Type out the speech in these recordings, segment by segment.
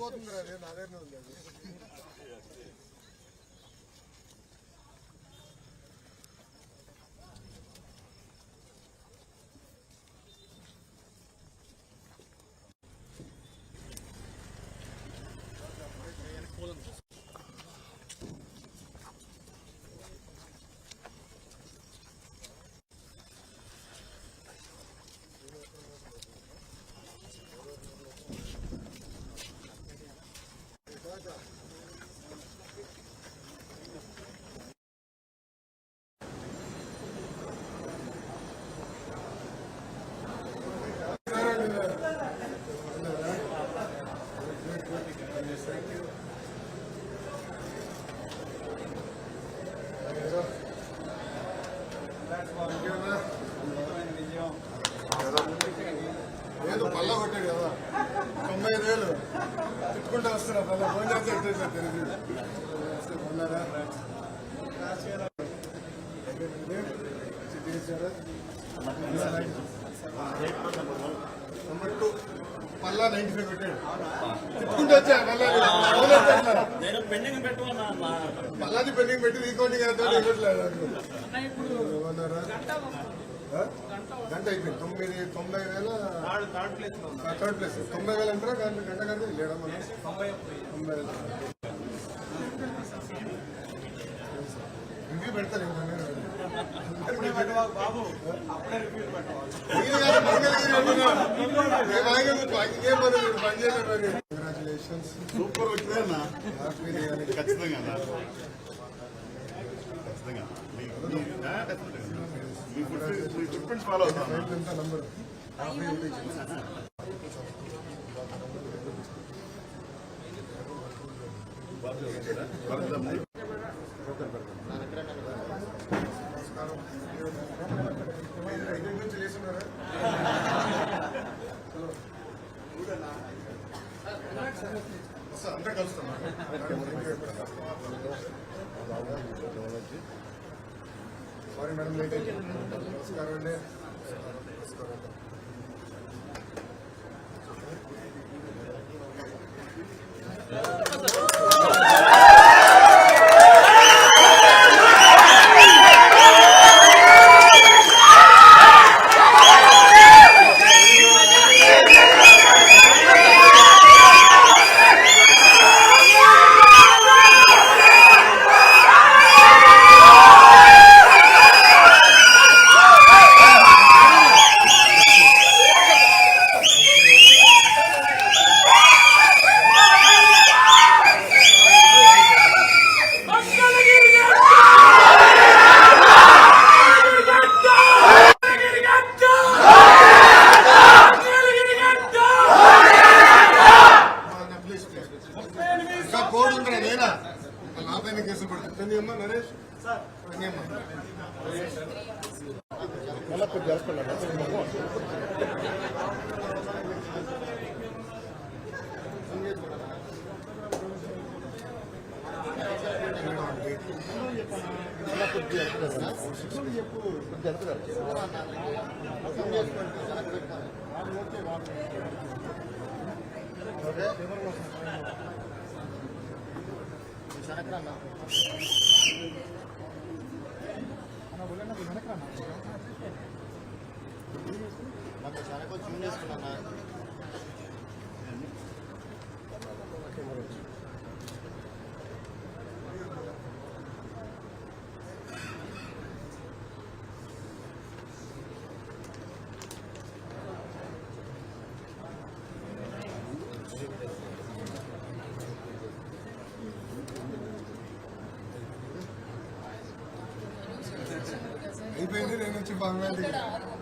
போதுங்கிறாரு நான் வேறு ఏదో పల్ల కొట్టాడు కదా. తొంభై వేలు తిట్టుకుంటూ వస్తున్నా పల్ల ఫోన్ చేస్తే ఉన్నారా number two. Palla ninety five పెట్టాడు వచ్చా? పెండింగ్ పెండింగ్ పెట్టి రీకౌంటింగ్? ఆ? గంట అయిపోయింది. తొమ్మిది తొంభై వేల థర్డ్ ప్లేస్ తొంభై వేలు అంటారా? గంట గంట గంట లేడా మనం తొంభై వేలు. రివ్యూ పెడతారు ఇంకా. అప్పుడే పెట్టవాలి బాబు. అప్పుడే రిపీట్ పెట్టవాలి. ఇది కాదు, మంగళగిరి అంటున్నా. మేము ఆగాము, ఇంకేం పని లేదు, పని చేయలేదు మరి. Congratulations. సూపర్ వచ్చిందన్నా Happy New Year. ఖచ్చితంగా అన్న ఖచ్చితంగా మీ మీ- ఆ, definitely. మీ ఫుడ్ మీ ఫుడ్ ప్రింట్స్ ఫాలో అవుతాం Right ఎంత నంబర్ Happy New Year. నమస్కారం. మీరు ఐదు నుంచి లేచున్నారా? వస్తా, అంతా కలుస్తాం సారీ మేడం లేట్ నమస్కారం అండి నమస్కారం వెనకరా అయిపోయింది నేను వచ్చి బంగాళీ అయిపోయింది నేను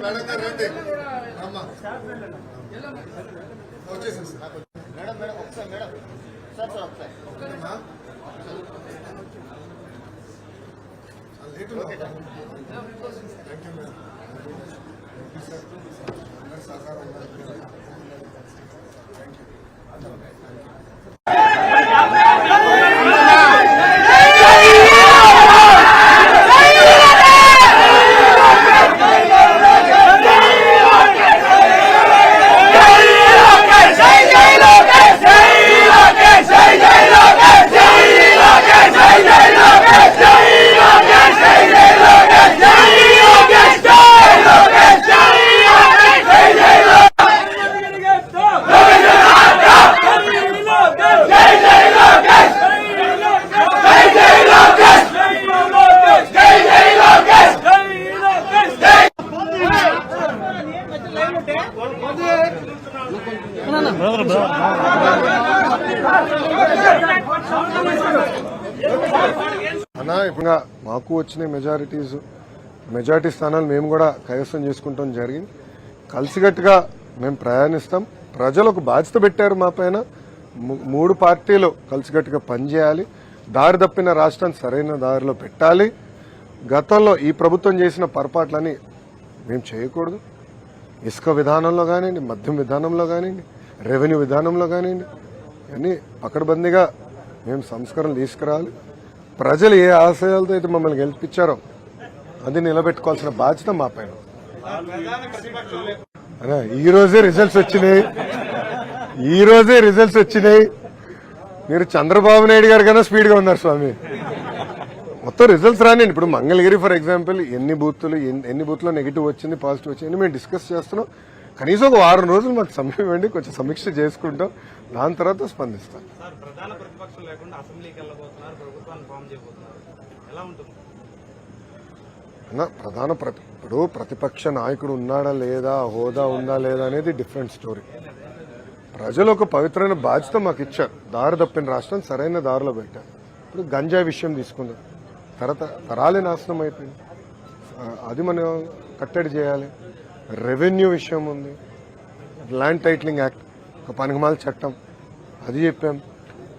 మేడం గారు రండి అమ్మా వచ్చేసాను సార్ మేడం మేడం ఒకసారి మేడం. Sir sir. ఒకసారి అమ్మా. థ్యాంక్ యూ మాకు వచ్చిన మెజారిటీస్ మెజారిటీ స్థానాలు మేము కూడా కైవసం చేసుకుంటాం జరిగింది. కలిసికట్టుగా మేము ప్రయాణిస్తాం. ప్రజలకు బాధ్యత పెట్టారు మా పైన. మూడు పార్టీలు కలిసికట్టుగా పనిచేయాలి. దారి తప్పిన రాష్ట్రాన్ని సరైన దారిలో పెట్టాలి. గతంలో ఈ ప్రభుత్వం చేసిన పొరపాట్లని మేము చేయకూడదు. ఇసుక విధానంలో కానివ్వండి మద్యం విధానంలో కానివ్వండి రెవెన్యూ విధానంలో కానివ్వండి అన్నీ పకడ్బందీగా మేము సంస్కరణలు తీసుకురావాలి. ప్రజలు ఏ ఆశయాలతో అయితే మమ్మల్ని గెలిపించారో అది నిలబెట్టుకోవాల్సిన బాధ్యత మా పైన. ఈ రోజే రిజల్ట్స్ వచ్చినాయి. ఈ రోజే రిజల్ట్స్ వచ్చినాయి. మీరు చంద్రబాబు నాయుడు గారి కన్నా స్పీడ్గా ఉన్నారు స్వామి. మొత్తం రిజల్ట్స్ రాని ఇప్పుడు మంగళగిరి ఫర్ ఎగ్జాంపుల్ ఎన్ని బూత్లు ఎన్ని- ఎన్ని బూత్లో నెగిటివ్ వచ్చింది పాజిటివ్ వచ్చింది మేము డిస్కస్ చేస్తున్నాం. కనీసం ఒక వారం రోజులు మాకు సమయం ఇవ్వండి కొంచెం సమీక్ష చేసుకుంటాం. దాని తర్వాత స్పందిస్తాం. ప్రధాన ప్రతి ఇప్పుడు ప్రతిపక్ష నాయకుడు ఉన్నాడా లేదా హోదా ఉందా లేదా అనేది డిఫరెంట్ స్టోరీ ప్రజలు ఒక పవిత్రమైన బాధ్యత మాకు ఇచ్చారు. దారి తప్పిన రాష్ట్రం సరైన దారిలో పెట్టారు. ఇప్పుడు గంజాయి విషయం తీసుకుందాం. తరత తరాలే నాశనం అయిపోయింది. అది మనం కట్టడి చేయాలి. రెవెన్యూ విషయం ఉంది. ల్యాండ్ టైటిలింగ్ యాక్ట్ ఒక పనికిమాల చట్టం. అది చెప్పాం.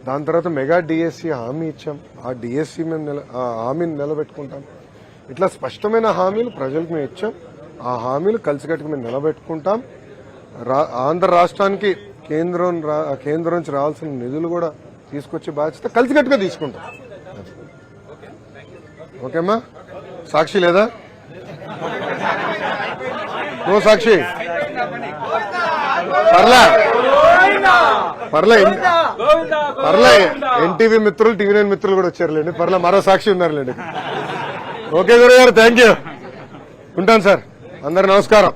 దాని తర్వాత మెగా డిఎస్సి హామీ ఇచ్చాం. ఆ డిఎస్సి మేము నిల ఆ హామీని నిలబెట్టుకుంటాం. ఇట్లా స్పష్టమైన హామీలు ప్రజలకు మేము ఇచ్చాం. ఆ హామీలు కలిసికట్టుకు మేము నిలబెట్టుకుంటాం. రా- ఆంధ్ర రాష్ట్రానికి కేంద్రం రా- కేంద్రం నుంచి రావాల్సిన నిధులు కూడా తీసుకొచ్చే బాధ్యత కలిసికట్టుగా తీసుకుంటాం. ఓకేమ్మా? సాక్షి లేదా? నువ్వు సాక్షి. పర్లే. పర్లే పర్లే ఎన్టీవీ మిత్రులు టీవీ నైన్ మిత్రులు కూడా వచ్చారులేండి. పర్లే మరో సాక్షి ఉన్నారులేండి. ఓకే గురుగారు థ్యాంక్ యూ ఉంటాను సార్. అందరు నమస్కారం.